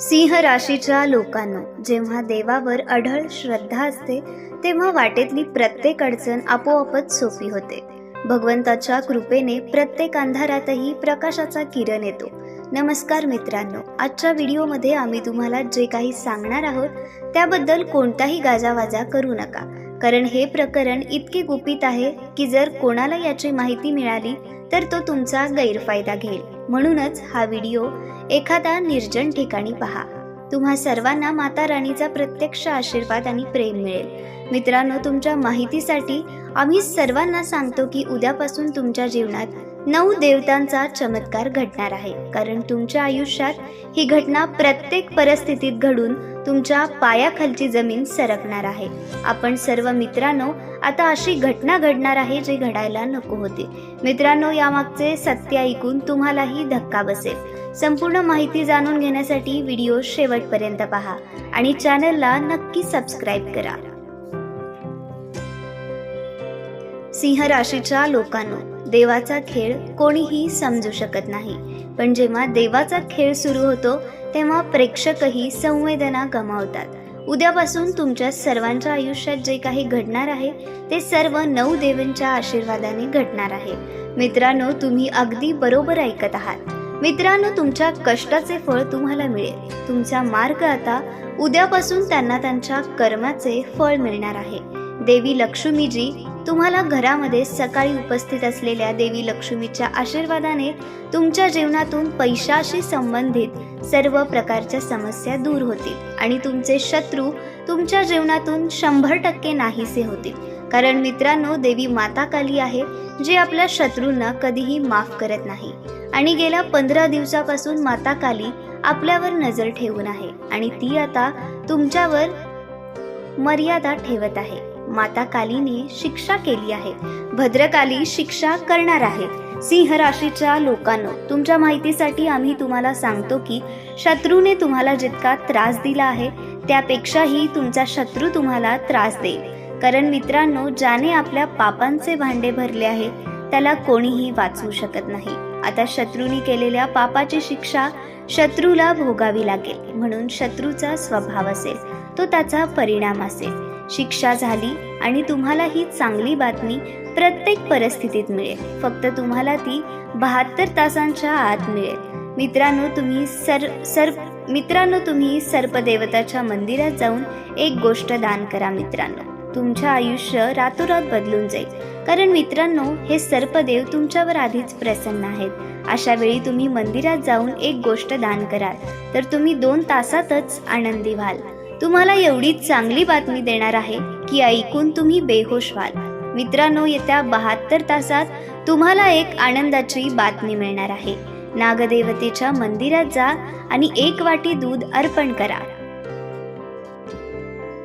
सिंह राशीच्या लोकांनो जेव्हा देवावर अढळ श्रद्धा असते तेव्हा वाटेतली प्रत्येक अडचण आपोआपच सोपी होते. भगवंताच्या कृपेने प्रत्येक अंधारातही प्रकाशाचा किरण येतो. नमस्कार मित्रांनो आजच्या व्हिडिओमध्ये आम्ही तुम्हाला जे काही सांगणार आहोत त्याबद्दल कोणताही गाजावाजा करू नका. कारण हे प्रकरण इतके गुपित आहे की जर कोणाला याची माहिती मिळाली तर तो तुमचा गैरफायदा घेईल. म्हणूनच हा व्हिडिओ एखादा निर्जन ठिकाणी पहा. तुम्हा सर्वांना माता राणीचा प्रत्यक्ष आशीर्वाद आणि प्रेम मिळेल. मित्रांनो तुमच्या माहितीसाठी आम्ही सर्वांना सांगतो की उद्यापासून तुमच्या जीवनात नऊ देवतांचा चमत्कार घडणार आहे. कारण तुमच्या आयुष्यात ही घटना प्रत्येक परिस्थितीत घडून तुमच्या पायाखालची जमीन सरकणार आहे. आपण सर्व मित्रांनो आता अशी घटना घडणार आहे जी घडायला नको होती. मित्रांनो यामागचे सत्य ऐकून तुम्हालाही धक्का बसेल. संपूर्ण माहिती जाणून घेण्यासाठी व्हिडिओ शेवटपर्यंत पहा आणि चॅनलला नक्की सबस्क्राईब करा. सिंह राशीच्या लोकांनो देवाचा खेळ कोणीही समजू शकत नाही. पण जेव्हा देवाचा खेळ सुरू होतो तेव्हा प्रेक्षकही संवेदना गमावतात. उद्यापासून तुमच्या सर्वांच्या आयुष्यात जे काही घडणार आहे ते सर्व नऊ देवांच्या आशीर्वादाने घडणार आहे. मित्रांनो तुम्ही अगदी बरोबर ऐकत आहात. मित्रांनो तुमच्या कष्टाचे फळ तुम्हाला मिळेल. तुमचा मार्ग आता उद्यापासून त्यांना त्यांच्या कर्माचे फळ मिळणार आहे. देवी लक्ष्मीजी तुम्हाला घरामध्ये सकाळी उपस्थित असलेल्या देवी लक्ष्मीच्या आशीर्वादाने तुमच्या जीवनातून पैशाशी संबंधित सर्व प्रकारच्या समस्या दूर होतील आणि तुमचे शत्रू तुमच्या जीवनातून शंभर टक्के नाहीसे होतील. कारण मित्रांनो देवी माता काली आहे जी आपल्या शत्रूंना कधीही माफ करत नाही. आणि गेल्या पंधरा दिवसापासून माता काली आपल्यावर नजर ठेवून आहे आणि ती आता तुमच्यावर मर्यादा ठेवत आहे. माता कालीने शिक्षा केली आहे. भद्रकाली शिक्षा करणार आहे. सिंह राशीच्या लोकांनो तुमच्या माहितीसाठी आम्ही तुम्हाला सांगतो की शत्रूने तुम्हाला जितका त्रास दिला आहे त्यापेक्षाही तुमचा शत्रू तुम्हाला त्रास देईल. कारण मित्रांनो ज्याने आपल्या पापांचे भांडे भरले आहे त्याला कोणीही वाचवू शकत नाही. आता शत्रूने केलेल्या पापाची शिक्षा शत्रूला भोगावी लागेल म्हणून शत्रूचा स्वभाव असेल तो त्याचा परिणाम असेल. शिक्षा झाली आणि तुम्हाला ही चांगली बातमी प्रत्येक परिस्थितीत मिळेल. फक्त तुम्हाला ती बहात्तर तासांच्या आत मिळेल. मित्रांनो तुम्ही सर सर मित्रांनो तुम्ही सर्पदेवताच्या मंदिरात जाऊन एक गोष्ट दान करा मित्रांनो. तुमचं आयुष्य रातोरात बदलून जाईल. कारण मित्रांनो हे सर्पदेव तुमच्यावर आधीच प्रसन्न आहेत. अशा वेळी तुम्ही मंदिरात जाऊन एक गोष्ट दान कराल. तर तुम्ही दोन तासातच आनंदी व्हाल. तुम्हाला एवढी चांगली बातमी देणार आहे की ऐकून तुम्ही बेहोश व्हाल. मित्रांनो येत्या बहात्तर तासात तुम्हाला एक आनंदाची बातमी मिळणार आहे. नागदेवतेच्या मंदिरात जा आणि एक वाटी दूध अर्पण करा.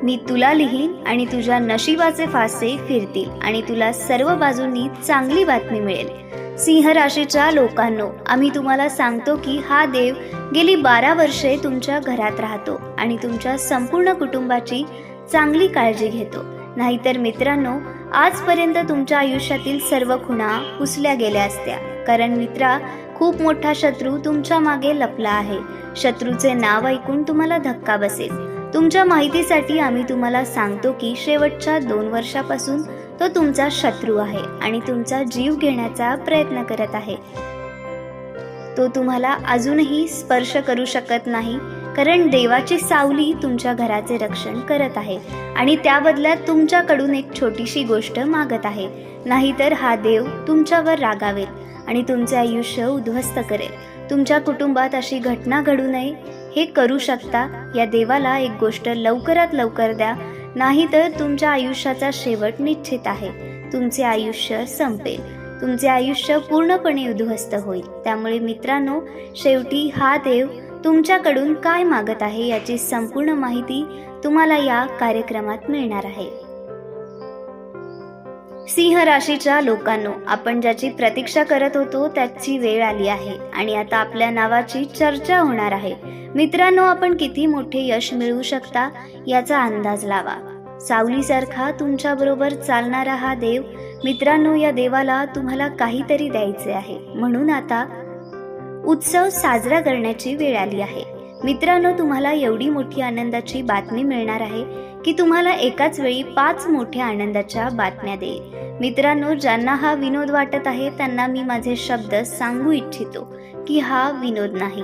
मी तुला लिहीन आणि तुझ्या नशिबाचे फासे फिरतील आणि तुला सर्व बाजूंनी चांगली बातमी मिळेल. सिंह राशीच्या लोकांनो आम्ही तुम्हाला सांगतो की हा देव गेली बारा वर्षे तुमच्या घरात राहतो आणि तुमच्या संपूर्ण कुटुंबाची चांगली काळजी घेतो. नाहीतर मित्रांनो आजपर्यंत तुमच्या आयुष्यातील सर्व खुणा पुसल्या गेल्या असत्या. कारण मित्रा खूप मोठा शत्रू तुमच्या मागे लपला आहे. शत्रूचे नाव ऐकून तुम्हाला धक्का बसेल. तुमच्या माहितीसाठी आम्ही तुम्हाला सांगतो की शेवटच्या दोन वर्षापासून तो तुमचा शत्रू आहे आणि तुमचा जीव घेण्याचा प्रयत्न करत आहे. तो तुम्हाला अजूनही स्पर्श करू शकत नाही कारण देवाची सावली तुमच्या घराचे रक्षण करत आहे आणि त्या बदल्यात तुमच्याकडून एक छोटीशी गोष्ट मागत आहे. नाहीतर हा देव तुमच्यावर रागावेल आणि तुमचे आयुष्य उद्ध्वस्त करेल. तुमच्या कुटुंबात अशी घटना घडू नये हे करू शकता. या देवाला एक गोष्ट लवकरात लवकर द्या. नाहीतर तुमच्या आयुष्याचा शेवट निश्चित आहे. तुमचे आयुष्य संपेल. तुमचे आयुष्य पूर्णपणे उद्ध्वस्त होईल. त्यामुळे मित्रांनो शेवटी हा देव तुमच्याकडून काय मागत आहे याची संपूर्ण माहिती तुम्हाला या कार्यक्रमात मिळणार आहे. सिंह राशीच्या लोकांनो आपण ज्याची प्रतीक्षा करत होतो त्याची वेळ आली आहे. आणि आता आपल्या नावाची चर्चा होणार आहे. मित्रांनो आपण किती मोठे यश मिळवू शकता याचा अंदाज लावा. सावलीसारखा तुमच्याबरोबर चालणारा हा देव मित्रांनो या देवाला तुम्हाला काहीतरी द्यायचे आहे. म्हणून आता उत्सव साजरा करण्याची वेळ आली आहे. मित्रांनो तुम्हाला एवढी मोठी आनंदाची बातमी मिळणार आहे की तुम्हाला एकाच वेळी पाच मोठ्या आनंदाच्या बातम्या देईल मित्रांनो ज्यांना हा विनोद वाटत आहे त्यांना मी माझे शब्द सांगू इच्छितो की हा विनोद नाही.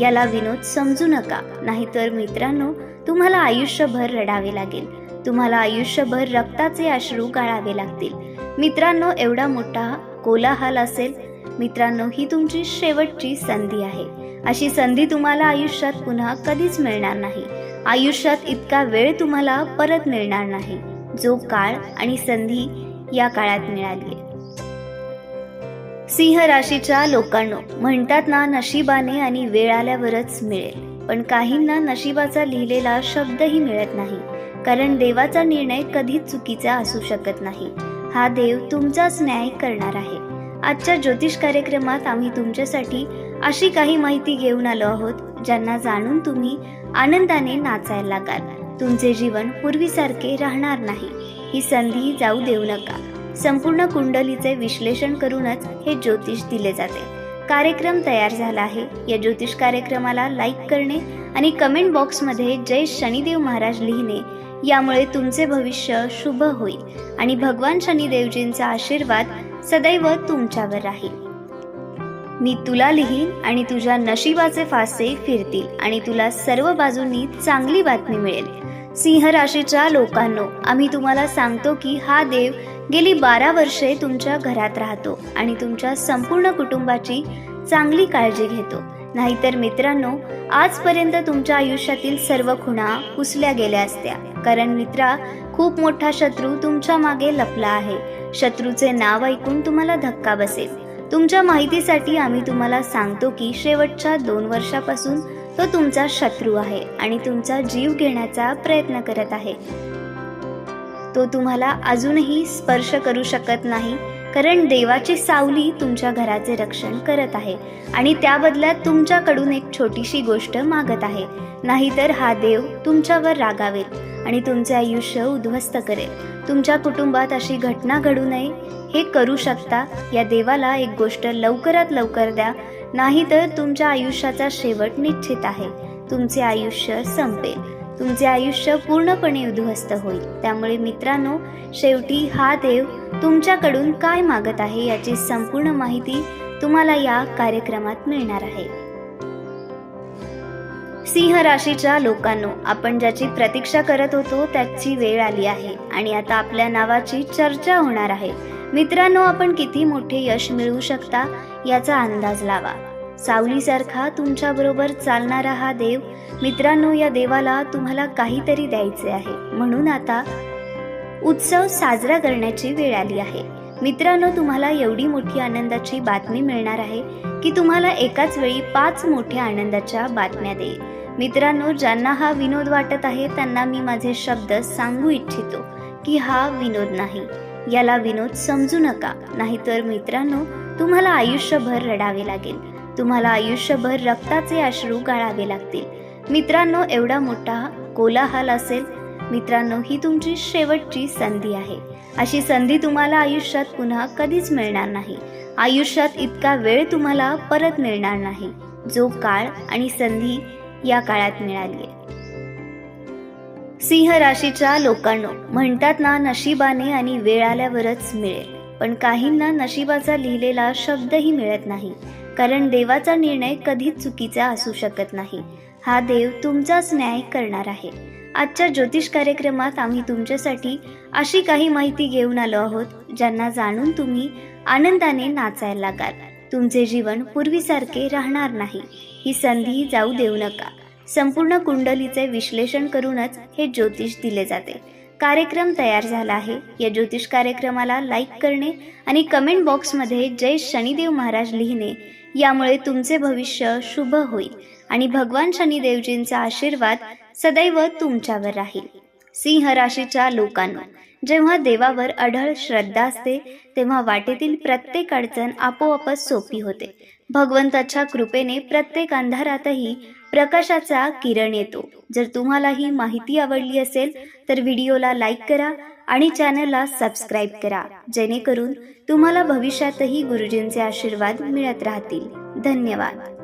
याला विनोद समजू नका. नाहीतर मित्रांनो तुम्हाला आयुष्यभर रडावे लागेल. तुम्हाला आयुष्यभर रक्ताचे अश्रू गाळावे लागतील. मित्रांनो एवढा मोठा कोलाहल असेल मित्रांनो ही तुमची शेवटची संधी आहे. अशी संधी तुम्हाला आयुष्यात पुन्हा कधीच मिळणार नाही. आयुष्यात इतका वेळ तुम्हाला परत मिळणार नाही जो काळ आणि संधी या काळात मिळाली सिंह राशीच्या लोकांनो म्हणतात ना नशिबाने आणि वेळ आल्यावरच मिळेल. पण काहींना नशिबाचा लिहिलेला शब्दही मिळत नाही. कारण देवाचा निर्णय कधीच चुकीचा असू शकत नाही. हा देव तुमचाच न्याय करणार आहे. आजच्या ज्योतिष कार्यक्रमात आम्ही तुमच्यासाठी अशी काही माहिती घेऊन आलो आहोत ज्यांना जाणून तुम्ही आनंदाने नाचायला लागाल. तुमचे जीवन पूर्वीसारखे राहणार नाही. ही संधी जाऊ देऊ नका. संपूर्ण कुंडलीचे विश्लेषण करूनच हे ज्योतिष दिले जाते. कार्यक्रम तयार झाला आहे. या ज्योतिष कार्यक्रमाला लाईक करणे आणि कमेंट बॉक्समध्ये जय शनिदेव महाराज लिहिणे यामुळे तुमचे भविष्य शुभ होईल. आणि भगवान शनिदेवजींचा आशीर्वाद सदैव तुमच्यावर राहील. मी तुला लिहीन आणि तुझ्या नशिबाचे फासे फिरतील आणि तुला सर्व बाजूंनी चांगली बातमी मिळेल. सिंह राशीच्या लोकांनो आम्ही तुम्हाला सांगतो की हा देव गेली बारा वर्षे तुमच्या घरात राहतो आणि तुमच्या संपूर्ण कुटुंबाची चांगली काळजी घेतो. नाहीतर मित्रांनो आजपर्यंत तुमच्या आयुष्यातील सर्व खुणा पुसल्या गेल्या असत्या. कारण मित्रा खूप मोठा शत्रू तुमच्या मागे लपला आहे. शत्रूचे नाव ऐकून तुम्हाला धक्का बसेल. तुमच्या माहितीसाठी आम्ही तुम्हाला सांगतो की शेवटच्या दोन वर्षापासून तो तुमचा शत्रू आहे आणि तुमचा जीव घेण्याचा प्रयत्न करत आहे. तो तुम्हाला अजूनही स्पर्श करू शकत नाही कारण देवाची सावली तुमच्या घराचे रक्षण करत आहे आणि त्या बदल्यात तुमच्याकडून एक छोटीशी गोष्ट मागत आहे. नाहीतर हा देव तुमच्यावर रागावेल आणि तुमचे आयुष्य उद्ध्वस्त करेल. तुमच्या कुटुंबात अशी घटना घडू नये हे करू शकता. या देवाला एक गोष्ट लवकरात लवकर द्या नाहीतर तुमच्या आयुष्याचा शेवट निश्चित आहे. तुमचे आयुष्य संपेल. तुमचे आयुष्य पूर्णपणे उद्ध्वस्त होईल. त्यामुळे मित्रांनो शेवटी हा देव तुमच्याकडून काय मागत आहे याची संपूर्ण माहिती तुम्हाला या कार्यक्रमात मिळणार आहे. सिंह राशीच्या लोकांनो आपण ज्याची प्रतीक्षा करत होतो त्याची वेळ आली आहे. आणि आता आपल्या नावाची चर्चा होणार आहे. मित्रांनो आपण किती मोठे यश मिळवू शकता याचा अंदाज लावा. सावलीसारखा तुमच्याबरोबर चालणारा हा देव मित्रांनो या देवाला तुम्हाला काहीतरी द्यायचे आहे. म्हणून आता उत्सव साजरा करण्याची वेळ आली आहे. मित्रांनो तुम्हाला एवढी मोठी आनंदाची बातमी मिळणार आहे की तुम्हाला एकाच वेळी पाच मोठ्या आनंदाच्या बातम्या देईल मित्रांनो ज्यांना हा विनोद वाटत आहे त्यांना मी माझे शब्द सांगू इच्छितो की हा विनोद नाही. याला विनोद समजू नका. नाहीतर मित्रांनो तुम्हाला आयुष्यभर रडावे लागेल. तुम्हाला आयुष्यभर रक्ताचे अश्रू गाळावे लागतील. मित्रांनो एवढा मोठा कोलाहल असेल मित्रांनो ही तुमची शेवटची संधी आहे. अशी संधी तुम्हाला आयुष्यात पुन्हा कधीच मिळणार नाही. आयुष्यात इतका वेळ तुम्हाला परत मिळणार नाही. जो काळ आणि संधी या काळात मिळाली. सिंह राशीच्या लोकांनो म्हणतात ना नशिबाने आणि वेळ आल्यावरच मिळेल. पण काहींना नशिबाचा लिहिलेला शब्दही मिळत नाही. कारण देवाचा निर्णय कधीच चुकीचा असू शकत नाही. हा देव तुमचाच न्याय करणार आहे. आजच्या ज्योतिष कार्यक्रमात आम्ही तुमच्यासाठी अशी काही माहिती घेऊन आलो आहोत ज्यांना जाणून तुम्ही आनंदाने नाचायला लागाल. तुमचे जीवन पूर्वीसारखे राहणार नाही. ही संधी जाऊ देऊ नका. संपूर्ण कुंडलीचे विश्लेषण करूनच हे ज्योतिष दिले जाते. कार्यक्रम तयार झाला आहे. या ज्योतिष कार्यक्रमाला लाईक करणे आणि कमेंट बॉक्समध्ये जय शनिदेव महाराज लिहिणे यामुळे तुमचे भविष्य शुभ होईल आणि भगवान शनिदेवजींचा आशीर्वाद सदैव तुमच्यावर राहील. सिंह राशीच्या लोकांवर जेव्हा देवावर अढळ श्रद्धा असते तेव्हा वाटेतील प्रत्येक अडचण आपोआपच सोपी होते. भगवंताच्या कृपेने प्रत्येक अंधारातही प्रकाशाचा किरण येतो. जर तुम्हाला ही माहिती आवडली असेल तर व्हिडिओला लाईक करा आणि चॅनलला सबस्क्राईब करा. जेणेकरून तुम्हाला भविष्यातही गुरुजींचे आशीर्वाद मिळत राहतील. धन्यवाद.